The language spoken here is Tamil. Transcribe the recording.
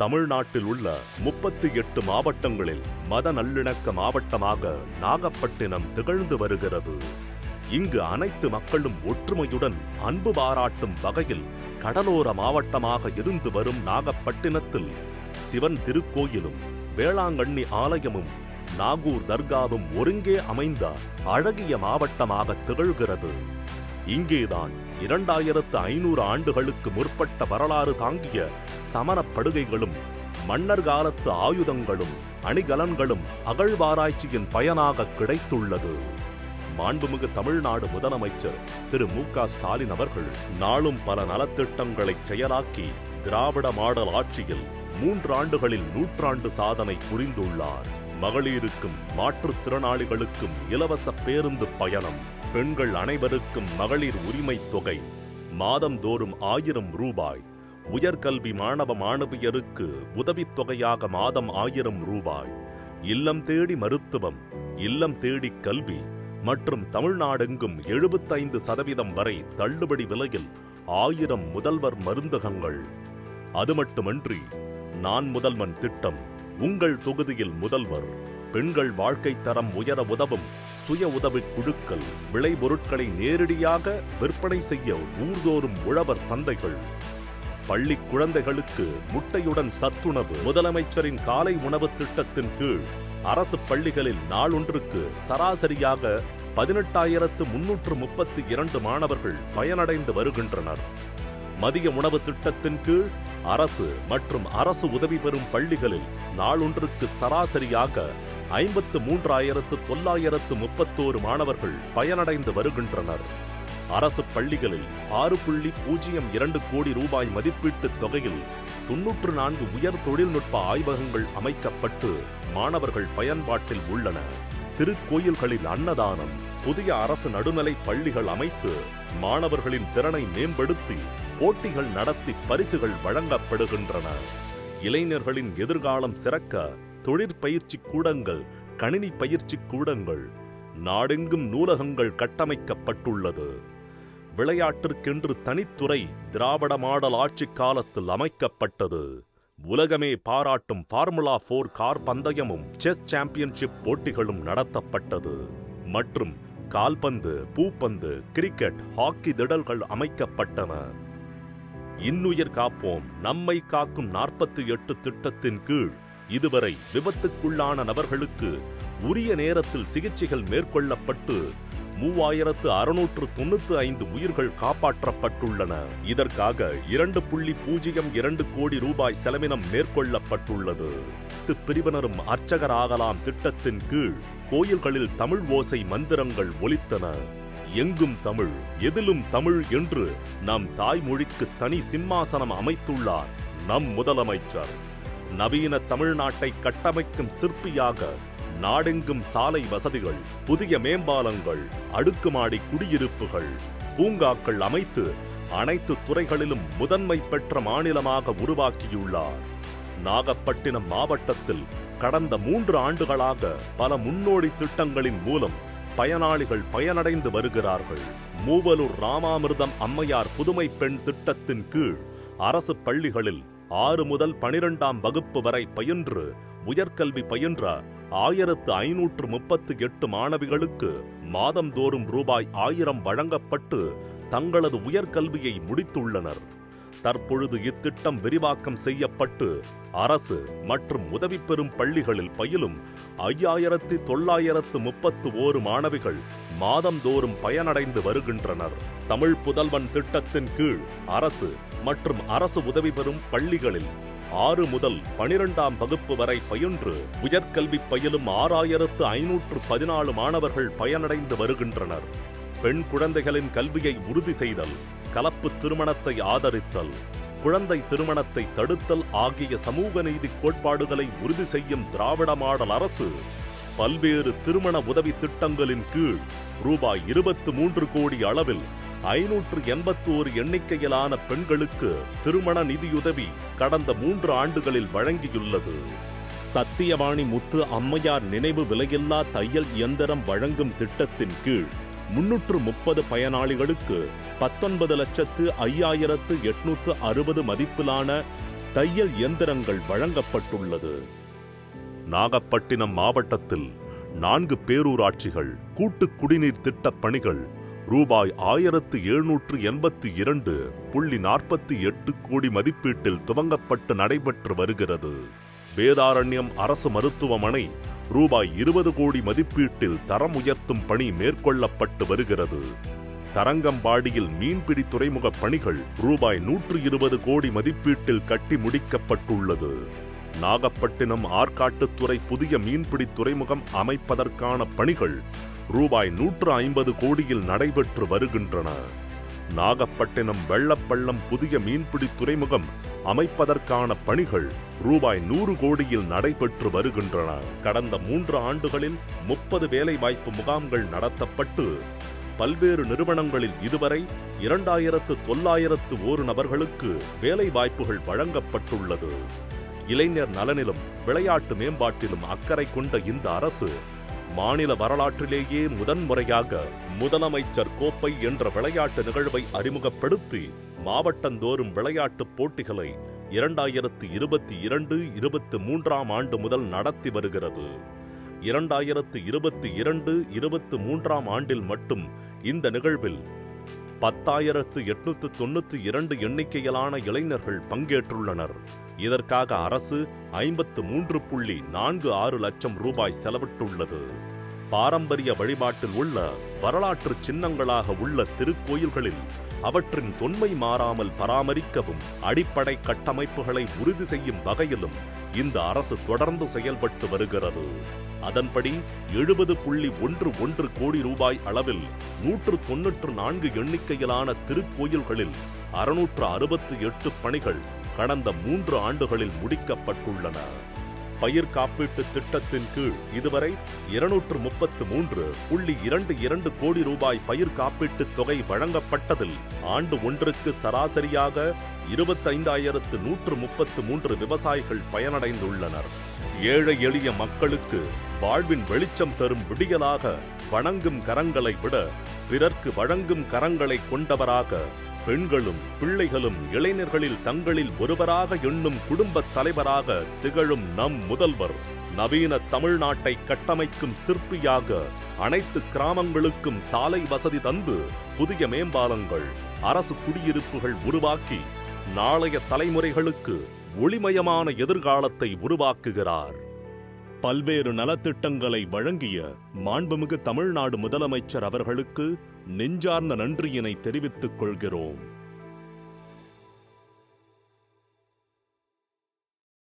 தமிழ்நாட்டில் உள்ள முப்பத்தி எட்டு மாவட்டங்களில் மத நல்லிணக்க மாவட்டமாக நாகப்பட்டினம் திகழ்ந்து வருகிறது. இங்கு அனைத்து மக்களும் ஒற்றுமையுடன் அன்பு பாராட்டும் வகையில் கடலோர மாவட்டமாக இருந்து வரும் நாகப்பட்டினத்தில் சிவன் திருக்கோயிலும் வேளாங்கண்ணி ஆலயமும் நாகூர் தர்காவும் ஒருங்கே அமைந்த அழகிய மாவட்டமாக திகழ்கிறது. இங்கேதான் இரண்டாயிரத்து ஐநூறு ஆண்டுகளுக்கு முற்பட்ட வரலாறு தாங்கிய சமணப் படுகைகளும் மன்னர் காலத்து ஆயுதங்களும் அணிகலன்களும் அகழ்வாராய்ச்சியின் பயனாக கிடைத்துள்ளது. மாண்புமிகு தமிழ்நாடு முதலமைச்சர் திரு மு க ஸ்டாலின் அவர்கள் நாளும் பல நலத்திட்டங்களை செயலாக்கி திராவிட மாடல் ஆட்சியில் மூன்றாண்டுகளில் நூற்றாண்டு சாதனை புரிந்துள்ளார். மகளிருக்கும் மாற்றுத்திறனாளிகளுக்கும் இலவச பேருந்து பயணம் பெண்கள் அனைவருக்கும் மகளிர் உரிமை தொகை மாதந்தோறும் ஆயிரம் ரூபாய். உயர்கல்வி மாணவ மாணவியருக்கு உதவித்தொகையாக மாதம் ஆயிரம் ரூபாய். இல்லம் தேடி மருத்துவம் இல்லம் தேடி கல்வி மற்றும் தமிழ்நாடெங்கும் எழுபத்தைந்து சதவீதம் வரை தள்ளுபடி விலையில் ஆயிரம் முதல்வர் மருந்தகங்கள். அது மட்டுமன்றி நான் முதல்வன் திட்டம் உங்கள் தொகுதியில் முதல்வர் பெண்கள் வாழ்க்கை தரம் உயர உதவும் சுய உதவிக் குழுக்கள் விளைபொருட்களை நேரடியாக விற்பனை செய்ய ஊர்தோறும் உழவர் சந்தைகள். பள்ளி குழந்தைகளுக்கு முட்டையுடன் சத்துணவு. முதலமைச்சரின் காலை உணவு திட்டத்தின் கீழ் அரசு பள்ளிகளில் நாளொன்றுக்கு சராசரியாக பதினெட்டாயிரத்து முன்னூற்று முப்பத்தி இரண்டு மாணவர்கள் பயனடைந்து வருகின்றனர். மதிய உணவு திட்டத்தின் கீழ் அரசு மற்றும் அரசு உதவி பெறும் பள்ளிகளில் நாளொன்றுக்கு சராசரியாக ஐம்பத்து மூன்றாயிரத்து தொள்ளாயிரத்து முப்பத்தோரு மாணவர்கள் பயனடைந்து வருகின்றனர். அரசு பள்ளிகளில் ஆறு புள்ளி பூஜ்ஜியம் இரண்டு கோடி ரூபாய் மதிப்பீட்டுத் தொகையில் தொன்னூற்று நான்கு உயர் தொழில்நுட்ப ஆய்வகங்கள் அமைக்கப்பட்டு மாணவர்கள் பயன்பாட்டில் உள்ளன. திருக்கோயில்களில் அன்னதானம் புதிய அரசு நடுநிலைப் பள்ளிகள் அமைத்து மாணவர்களின் திறனை மேம்படுத்தி போட்டிகள் நடத்தி பரிசுகள் வழங்கப்படுகின்றன. இளைஞர்களின் எதிர்காலம் சிறக்க தொழிற்பயிற்சி கூடங்கள் கணினி பயிற்சி கூடங்கள் நாடெங்கும் நூலகங்கள் கட்டமைக்கப்பட்டுள்ளது. விளையாட்டிற்கென்று தனித்துறை திராவிட மாடல் ஆட்சி காலத்தில் அமைக்கப்பட்டது. உலகமே பாராட்டும் ஃபார்முலா போர் கார் பந்தயமும் செஸ் சாம்பியன்ஷிப் போட்டிகளும் நடத்தப்பட்டது. மற்றும் கால்பந்து பூப்பந்து கிரிக்கெட் ஹாக்கி திடல்கள் அமைக்கப்பட்டன. இன்னுயிர் காப்போம் நம்மை காக்கும் நாற்பத்தி எட்டு திட்டத்தின் கீழ். இதுவரை விபத்துக்குள்ளான நபர்களுக்கு உரிய நேரத்தில் சிகிச்சைகள் மேற்கொள்ளப்பட்டு மூவாயிரத்து அறுநூற்று தொண்ணூத்து ஐந்து உயிர்கள் காப்பாற்றப்பட்டுள்ளன. இதற்காக இரண்டு புள்ளி பூஜ்ஜியம் இரண்டு கோடி ரூபாய் செலவினம் மேற்கொள்ளப்பட்டுள்ளது. பிரிவினரும் அர்ச்சகராகலாம் திட்டத்தின் கீழ் கோயில்களில் தமிழ் ஓசை மந்திரங்கள் ஒலித்தன. எங்கும் தமிழ் எதிலும் தமிழ் என்று நம் தாய்மொழிக்கு தனி சிம்மாசனம் அமைத்துள்ளார் நம் முதலமைச்சர். நவீன தமிழ்நாட்டை கட்டமைக்கும் சிற்பியாக நாடெங்கும் சாலை வசதிகள் புதிய மேம்பாலங்கள் அடுக்குமாடி குடியிருப்புகள் பூங்காக்கள் அமைத்து அனைத்து துறைகளிலும் முதன்மை பெற்ற மாநிலமாக உருவாக்கியுள்ளார். நாகப்பட்டினம் மாவட்டத்தில் கடந்த மூன்று ஆண்டுகளாக பல முன்னோடி திட்டங்களின் மூலம் பயனாளிகள் பயனடைந்து வருகிறார்கள். மூவலூர் ராமாமிர்தம் அம்மையார் புதுமை பெண் திட்டத்தின் கீழ் அரசு பள்ளிகளில் ஆறு முதல் பனிரெண்டாம் வகுப்பு வரை பயின்று உயர்கல்வி பயின்ற ஆயிரத்து ஐநூற்று முப்பத்து எட்டு மாணவிகளுக்கு மாதந்தோறும் ரூபாய் ஆயிரம் வழங்கப்பட்டு தங்களது உயர்கல்வியை முடித்துள்ளனர். தற்பொழுது இத்திட்டம் விரிவாக்கம் செய்யப்பட்டு அரசு மற்றும் உதவி பெறும் பள்ளிகளில் பயிலும் ஐயாயிரத்தி தொள்ளாயிரத்து முப்பத்து ஓரு மாணவிகள் மாதந்தோறும் பயனடைந்து வருகின்றனர். தமிழ் புதல்வன் திட்டத்தின் கீழ் அரசு மற்றும் அரசு உதவி பெறும் பள்ளிகளில் ஆறு முதல் பனிரெண்டாம் வகுப்பு வரை பயின்று உயர்கல்வி பயிலும் ஆறாயிரத்து ஐநூற்று பதினாலு மாணவர்கள் பயனடைந்து வருகின்றனர். பெண் குழந்தைகளின் கல்வியை உறுதி செய்தல் கலப்பு திருமணத்தை ஆதரித்தல் குழந்தை திருமணத்தை தடுத்தல் ஆகிய சமூக நீதி கோட்பாடுகளை உறுதி செய்யும் திராவிட மாடல் அரசு பல்வேறு திருமண உதவி திட்டங்களின் கீழ் ரூபாய் இருபத்து மூன்று கோடி அளவில் ஐநூற்று எண்பத்தோரு எண்ணிக்கையிலான பெண்களுக்கு திருமண நிதியுதவி கடந்த மூன்று ஆண்டுகளில் வழங்கியுள்ளது. சத்தியவாணி முத்து அம்மையார் நினைவு விலையில்லா தையல் இயந்திரம் வழங்கும் திட்டத்தின் கீழ் முன்னூற்று முப்பது பயனாளிகளுக்கு பத்தொன்பது லட்சத்து ஐயாயிரத்து எட்நூற்று அறுபது மதிப்பிலான தையல் இயந்திரங்கள் வழங்கப்பட்டுள்ளது. நாகப்பட்டினம் மாவட்டத்தில் நான்கு பேரூராட்சிகள் கூட்டு குடிநீர் திட்டப் பணிகள் ரூபாய் ஆயிரத்து எழுநூற்று எண்பத்தி இரண்டு புள்ளி நாற்பத்தி எட்டு கோடி மதிப்பீட்டில் துவங்கப்பட்டு நடைபெற்று வருகிறது. வேதாரண்யம் அரசு மருத்துவமனை ரூபாய் இருபது கோடி மதிப்பீட்டில் தரம் உயர்த்தும் பணி மேற்கொள்ளப்பட்டு வருகிறது. தரங்கம்பாடியில் மீன்பிடி துறைமுக பணிகள் ரூபாய் நூற்று இருபது கோடி மதிப்பீட்டில் கட்டி முடிக்கப்பட்டுள்ளது. நாகப்பட்டினம் ஆற்காட்டுத்துறை புதிய மீன்பிடி துறைமுகம் அமைப்பதற்கான பணிகள் ரூபாய் நூற்று ஐம்பது கோடியில் நடைபெற்று வருகின்றன. நாகப்பட்டினம் வெள்ளப்பள்ளம் புதிய மீன்பிடி துறைமுகம் அமைப்பதற்கான பணிகள் ரூபாய் நூறு கோடியில் நடைபெற்று வருகின்றன. கடந்த மூன்று ஆண்டுகளில் முப்பது வேலைவாய்ப்பு முகாம்கள் நடத்தப்பட்டு பல்வேறு நிறுவனங்களில் இதுவரை இரண்டாயிரத்து தொள்ளாயிரத்து ஒரு நபர்களுக்கு வேலைவாய்ப்புகள் வழங்கப்பட்டுள்ளது. இளைஞர் நலனிலும் விளையாட்டு மேம்பாட்டிலும் அக்கறை கொண்ட இந்த அரசு மாநில வரலாற்றிலேயே முதன்முறையாக முதலமைச்சர் கோப்பை என்ற விளையாட்டு நிகழ்வை அறிமுகப்படுத்தி மாவட்டந்தோறும் விளையாட்டுப் போட்டிகளை இரண்டாயிரத்து இருபத்தி இரண்டு இருபத்தி மூன்றாம் ஆண்டு முதல் நடத்தி வருகிறது. இரண்டாயிரத்து இருபத்தி இரண்டு இருபத்தி மூன்றாம் ஆண்டில் மட்டும் இந்த நிகழ்வில் பத்தாயிரத்து எட்நூத்து தொண்ணூற்றி இரண்டு எண்ணிக்கையிலான இளைஞர்கள் பங்கேற்றுள்ளனர். இதற்காக அரசு ஐம்பத்து மூன்று புள்ளி நான்கு ஆறு லட்சம் ரூபாய் செலவிட்டுள்ளது. பாரம்பரிய வழிபாட்டில் உள்ள வரலாற்று சின்னங்களாக உள்ள திருக்கோயில்களில் அவற்றின் தொன்மை மாறாமல் பராமரிக்கவும் அடிப்படை கட்டமைப்புகளை உறுதி செய்யும் வகையிலும் இந்த அரசு தொடர்ந்து செயல்பட்டு வருகிறது. அதன்படி எழுபது புள்ளி ஒன்று ஒன்று கோடி ரூபாய் அளவில் நூற்று தொன்னூற்று நான்கு எண்ணிக்கையிலான திருக்கோயில்களில் அறுநூற்று அறுபத்தி எட்டு பணிகள் கடந்த மூன்று ஆண்டுகளில் முடிக்கப்பட்டுள்ளன. பயிர் காப்பீட்டு திட்டத்தின் கீழ் இதுவரை இருநூற்று முப்பத்து மூன்று புள்ளி இரண்டு இரண்டு கோடி ரூபாய் பயிர் காப்பீட்டுத் தொகை வழங்கப்பட்டதில் ஆண்டு ஒன்றுக்கு சராசரியாக இருபத்தைந்தாயிரத்து நூற்று முப்பத்து மூன்று விவசாயிகள் பயனடைந்துள்ளனர். ஏழை எளிய மக்களுக்கு வாழ்வின் வெளிச்சம் தரும் விடியலாக வணங்கும் கரங்களை விட பிறர்க்கு வழங்கும் கரங்களை கொண்டவராக பெண்களும் பிள்ளைகளும் இளைஞர்களில் தங்களில் ஒருவராக எண்ணும் குடும்பத் தலைவராக திகழும் நம் முதல்வர். நவீன தமிழ்நாட்டை கட்டமைக்கும் சிற்பியாக அனைத்து கிராமங்களுக்கும் சாலை வசதி தந்து புதிய மேம்பாலங்கள் அரசு குடியிருப்புகள் உருவாக்கி நாளைய தலைமுறைகளுக்கு ஒளிமயமான எதிர்காலத்தை உருவாக்குகிறார். பல்வேறு நலத்திட்டங்களை வழங்கிய மாண்புமிகு தமிழ்நாடு முதலமைச்சர் அவர்களுக்கு நெஞ்சார்ந்த நன்றியினை தெரிவித்துக் கொள்கிறோம்.